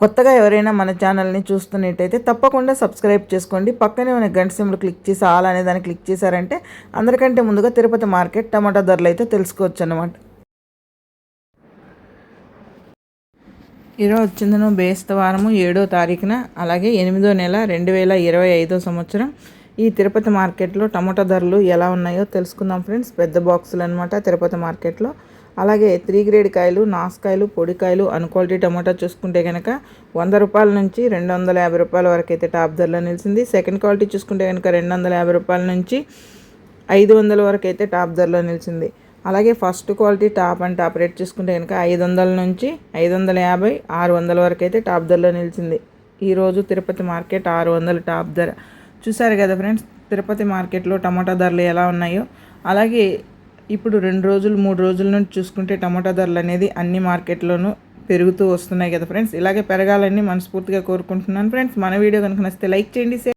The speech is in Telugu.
కొత్తగా ఎవరైనా మన ఛానల్ని చూస్తున్నట్టయితే తప్పకుండా సబ్స్క్రైబ్ చేసుకోండి. పక్కనే ఉన్న గంట సింబల్ క్లిక్ చేసి ఆల్ అనే దాన్ని క్లిక్ చేశారంటే అందరికంటే ముందుగా తిరుపతి మార్కెట్ టమాటా ధరలు అయితే తెలుసుకోవచ్చు అనమాట ఇరవై వచ్చిందను బేస్తవారము ఏడో తారీఖున అలాగే ఎనిమిదో నెల రెండు వేల ఇరవై ఐదో సంవత్సరం. ఈ తిరుపతి మార్కెట్లో టమాటా ధరలు ఎలా ఉన్నాయో తెలుసుకుందాం ఫ్రెండ్స్. పెద్ద బాక్సులు అనమాట తిరుపతి మార్కెట్లో. అలాగే త్రీ గ్రేడ్ కాయలు నాసుకాయలు పొడికాయలు క్వాలిటీ టమాటా చూసుకుంటే కనుక వంద రూపాయల నుంచి రెండు వందల యాభై రూపాయల వరకు అయితే టాప్ ధరలో నిలిచింది. సెకండ్ క్వాలిటీ చూసుకుంటే కనుక రెండు వందల యాభై రూపాయల నుంచి ఐదు వందల వరకు అయితే టాప్ ధరలో నిలిచింది. అలాగే first quality top and top rate చూసుకుంటే కనుక ఐదు వందల నుంచి ఐదు వందల యాభై ఆరు వందల వరకు అయితే టాప్ ధరలో నిలిచింది. ఈరోజు తిరుపతి మార్కెట్ ఆరు వందల టాప్ ధర. చూసారు కదా ఫ్రెండ్స్ తిరుపతి మార్కెట్లో టమాటా ధరలు ఎలా ఉన్నాయో? అలాగే ఇప్పుడు రెండు రోజులు మూడు రోజుల నుంచి చూసుకుంటే టమాటా ధరలు అనేది అన్ని మార్కెట్లోనూ పెరుగుతూ వస్తున్నాయి కదా ఫ్రెండ్స్. ఇలాగే పెరగాలని మనస్ఫూర్తిగా కోరుకుంటున్నాను ఫ్రెండ్స్. మన వీడియో కనుక నచ్చితే లైక్ చేయండి